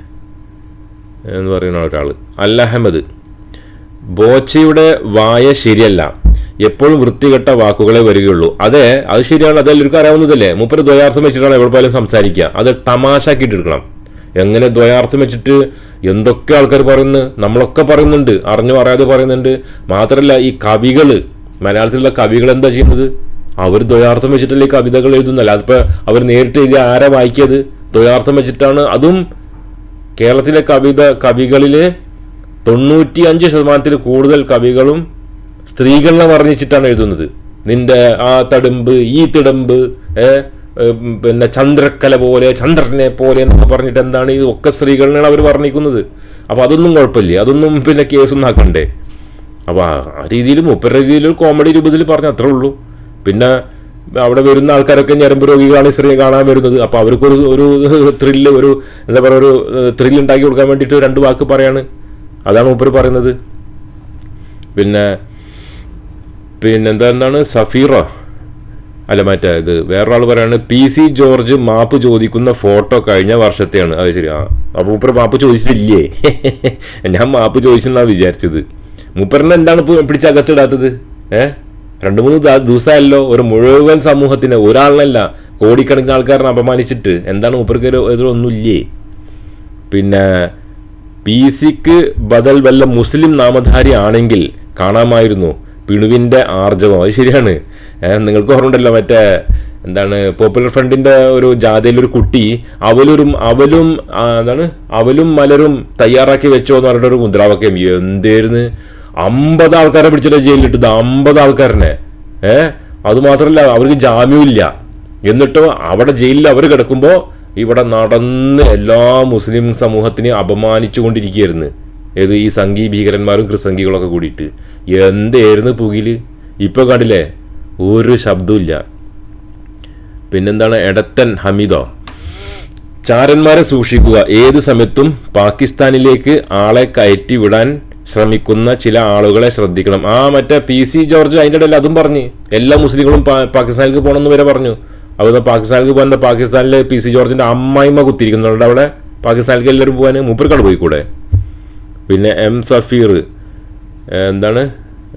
എന്ന് പറയുന്ന ഒരാൾ അൽ അഹമ്മദ്. ബോച്ചയുടെ വായ ശരിയല്ല. എപ്പോഴും വൃത്തികെട്ട വാക്കുകളെ വരികയുള്ളൂ. അതെ അത് ശരിയാണ്. അത് എല്ലാവർക്കും അറിയാവുന്നതല്ലേ? മൂപ്പര് ദ്വയാർത്ഥം വെച്ചിട്ടാണ് എവിടെ പോലും സംസാരിക്കുക. അത് തമാശ എടുക്കണം. എങ്ങനെ ദ്വയാർത്ഥം വെച്ചിട്ട് എന്തൊക്കെ ആൾക്കാർ പറയുന്നു നമ്മളൊക്കെ പറയുന്നുണ്ട് അറിഞ്ഞു പറയാതെ പറയുന്നുണ്ട്. മാത്രമല്ല ഈ കവികൾ മലയാളത്തിലുള്ള കവികൾ എന്താ ചെയ്യുന്നത്? അവർ ദ്വയാർത്ഥം വെച്ചിട്ടല്ലേ കവിതകൾ എഴുതുന്നല്ല അതിപ്പോൾ അവർ നേരിട്ട് എഴുതി ആരാ വായിക്കിയത്? ദ്വയാർത്ഥം വെച്ചിട്ടാണ്. അതും കേരളത്തിലെ കവിത കവികളിലെ തൊണ്ണൂറ്റി അഞ്ച് ശതമാനത്തിൽ കൂടുതൽ കവികളും സ്ത്രീകളെ വർണിച്ചിട്ടാണ് എഴുതുന്നത്. നിന്റെ ആ തടുമ്പ് ഈ തിടമ്പ് ഏ, ഉം, പിന്നെ ചന്ദ്രക്കല പോലെ ചന്ദ്രനെ പോലെ എന്നൊക്കെ പറഞ്ഞിട്ട് എന്താണ് ഈ ഒക്കെ സ്ത്രീകളിനാണ് അവർ വർണിക്കുന്നത്. അപ്പോൾ അതൊന്നും കുഴപ്പമില്ല. അതൊന്നും പിന്നെ കേസൊന്നും ആക്കണ്ടേ. അപ്പോൾ ആ രീതിയിൽ മുപ്പര രീതിയിൽ കോമഡി രൂപത്തിൽ പറഞ്ഞ അത്രേ ഉള്ളൂ. പിന്നെ അവിടെ വരുന്ന ആൾക്കാരൊക്കെ ഞരമ്പ് രോഗികളാണ് സ്ത്രീയെ കാണാൻ വരുന്നത്. അപ്പോൾ അവർക്കൊരു ഒരു ത്രില്ല് ഒരു എന്താ പറയുക ഒരു ത്രില്ല് ഉണ്ടാക്കി കൊടുക്കാൻ വേണ്ടിയിട്ട് രണ്ട് വാക്ക് പറയാണ്. അതാണ് മൂപ്പർ പറയുന്നത്. പിന്നെ പിന്നെന്താ എന്താണ്? സഫീറോ. അല്ല മറ്റേ ഇത് വേറൊരാൾ പറയാണ് പി സി ജോർജ് മാപ്പ് ചോദിക്കുന്ന ഫോട്ടോ കഴിഞ്ഞ വർഷത്തെയാണ്. അത് ശരി ആ അപ്പോൾ മൂപ്പർ മാപ്പ് ചോദിച്ചില്ലേ ഞാൻ മാപ്പ് ചോദിച്ചെന്നാണ് വിചാരിച്ചത്. മൂപ്പറിനെ എന്താണ് ഇപ്പോൾ പിടിച്ചകത്തിടാത്തത് ഏ? രണ്ട് മൂന്ന് ദിവസമല്ലോ ഒരു മുഴുവൻ സമൂഹത്തിന് ഒരാളിനല്ല കോടിക്കണക്കിന് ആൾക്കാരനെ അപമാനിച്ചിട്ട്. എന്താണ് മൂപ്പർക്ക് ഇതിലൊന്നുമില്ലേ പിന്നെ പി സിക്ക് ബദൽ വല്ല മുസ്ലിം നാമധാരി ആണെങ്കിൽ കാണാമായിരുന്നു. പിണുവിന്റെ ആർജവം അത് ശരിയാണ്. നിങ്ങൾക്ക് ഓർമ്മയുണ്ടല്ലോ മറ്റേ എന്താണ് പോപ്പുലർ ഫ്രണ്ടിന്റെ ഒരു ജാഥയിലൊരു കുട്ടി അവലൊരു അവലും എന്താണ് അവലും മലരും തയ്യാറാക്കി വെച്ചോ എന്ന് പറഞ്ഞിട്ടൊരു മുദ്രാവാക്യം. എന്തായിരുന്നു അമ്പത് ആൾക്കാരെ പിടിച്ചിട്ട് ജയിലിലിട്ടത് അമ്പത് ആൾക്കാരനെ. ഏ അത് മാത്രമല്ല അവർക്ക് ജാമ്യമില്ല എന്നിട്ടോ അവിടെ ജയിലിൽ അവർ കിടക്കുമ്പോൾ ഇവിടെ നടന്ന് എല്ലാ മുസ്ലിം സമൂഹത്തിനെ അപമാനിച്ചു കൊണ്ടിരിക്കുകയായിരുന്നു ഏത് ഈ സംഘി ഭീകരന്മാരും ക്രിസംഗികളൊക്കെ കൂടിയിട്ട്. എന്തായിരുന്നു പുകിൽ? ഇപ്പൊ കണ്ടില്ലേ? ഒരു ശബ്ദമില്ല പിന്നെന്താണ്? എടത്തൻ ഹമീദോ. ചാരന്മാരെ സൂക്ഷിക്കുക. ഏത് സമയത്തും പാകിസ്ഥാനിലേക്ക് ആളെ കയറ്റി വിടാൻ ശ്രമിക്കുന്ന ചില ആളുകളെ ശ്രദ്ധിക്കണം. ആ മറ്റേ പി സി ജോർജ് അതിന്റെ ഇടയിൽ അതും പറഞ്ഞ്. എല്ലാ മുസ്ലിങ്ങളും പാകിസ്ഥാനിലേക്ക് പോകണമെന്ന് വരെ പറഞ്ഞു. അവിടെ പാകിസ്ഥാനിലേക്ക് പോകുന്ന പാകിസ്ഥാനിലെ പി സി ജോർജിന്റെ അമ്മായിമ്മ കുത്തിയിരിക്കുന്നുണ്ട് അവിടെ പാകിസ്ഥാനിലേക്ക് എല്ലാവരും പോകാൻ മൂപ്പർക്കാട് പോയിക്കൂടെ? പിന്നെ എം സഫീർ എന്താണ്?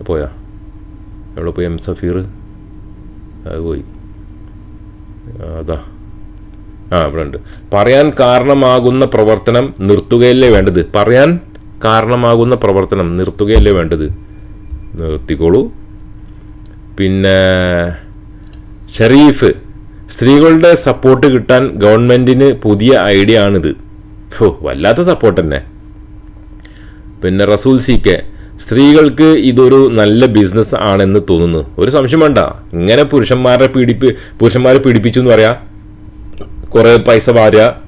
പോയാ? എവിടെ പോയി എം സഫീർ? അത് പോയി അതാ. ആ ഇവിടെ ഉണ്ട് പറയാൻ കാരണമാകുന്ന പ്രവർത്തനം നിർത്തുകയല്ലേ വേണ്ടത്? പറയാൻ കാരണമാകുന്ന പ്രവർത്തനം നിർത്തുകയല്ലേ വേണ്ടത്? നിർത്തിക്കോളൂ. പിന്നെ ഷരീഫ് സ്ത്രീകളുടെ സപ്പോർട്ട് കിട്ടാൻ ഗവൺമെന്റിന് പുതിയ ഐഡിയ ആണിത്. ഓ വല്ലാത്ത സപ്പോർട്ട് തന്നെ. പിന്നെ റസൂൽ സി കെ സ്ത്രീകൾക്ക് ഇതൊരു നല്ല ബിസിനസ് ആണെന്ന് തോന്നുന്നു. ഒരു സംശയം വേണ്ട. ഇങ്ങനെ പുരുഷന്മാരെ പീഡിപ്പി പുരുഷന്മാരെ പീഡിപ്പിച്ചു എന്ന് പറയാം. കുറെ പൈസ വാരുക.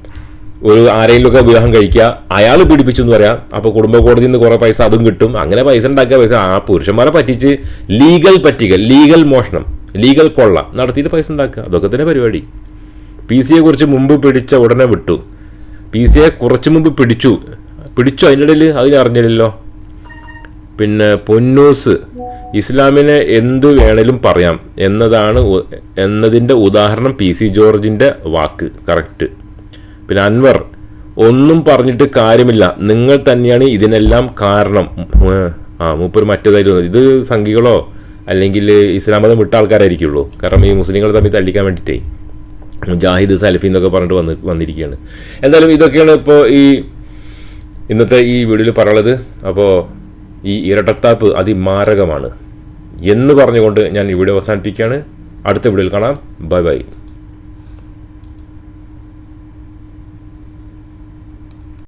ഒരു ആരെങ്കിലുമൊക്കെ വിവാഹം കഴിക്കുക. അയാൾ പീഡിപ്പിച്ചു എന്ന് പറയാം. അപ്പോൾ കുടുംബ കോടതിയിൽ നിന്ന് കുറേ പൈസ അതും കിട്ടും. അങ്ങനെ പൈസ ഉണ്ടാക്കിയ പൈസ ആ പുരുഷന്മാരെ പറ്റിച്ച് ലീഗൽ പറ്റിക്കൽ ലീഗൽ മോഷണം ലീഗൽ കൊള്ള നടത്തിയിട്ട് പൈസ ഉണ്ടാക്കുക. അതൊക്കെ തന്നെ പരിപാടി. പി സിയെ കുറിച്ച് മുമ്പ് പിടിച്ച ഉടനെ വിട്ടു. പി സിയെ കുറച്ച് മുമ്പ് പിടിച്ചു. പിടിച്ചു. അതിനിടയിൽ അതിനറിഞ്ഞില്ലല്ലോ പിന്നെ പൊന്നൂസ് ഇസ്ലാമിനെ എന്തു വേണേലും പറയാം എന്നതാണ് എന്നതിന്റെ ഉദാഹരണം പി സി ജോർജിന്റെ വാക്ക് കറക്റ്റ് പിന്നെ അൻവർ ഒന്നും പറഞ്ഞിട്ട് കാര്യമില്ല. നിങ്ങൾ തന്നെയാണ് ഇതിനെല്ലാം കാരണം. ആ മൂപ്പർ മറ്റേതായിരുന്നു ഇത് സംഘികളോ അല്ലെങ്കിൽ ഇസ്ലാം മതം വിട്ട ആൾക്കാരായിരിക്കുള്ളൂ. കാരണം ഈ മുസ്ലിങ്ങൾ തമ്മിൽ തല്ലിക്കാൻ വേണ്ടിയിട്ടേ. മുജാഹിദ് സലഫി എന്നൊക്കെ പറഞ്ഞിട്ട് വന്ന് വന്നിരിക്കുകയാണ്. എന്തായാലും ഇതൊക്കെയാണ് ഇപ്പോൾ ഈ ഇന്നത്തെ ഈ വീഡിയോയിൽ പറയുള്ളത് അപ്പോൾ ഈ ഇരട്ടത്താപ്പ് അതിമാരകമാണ് എന്ന് പറഞ്ഞുകൊണ്ട് ഞാൻ ഇവിടെ അവസാനിപ്പിക്കുകയാണ്. അടുത്ത വീഡിയോയിൽ കാണാം. Bye bye.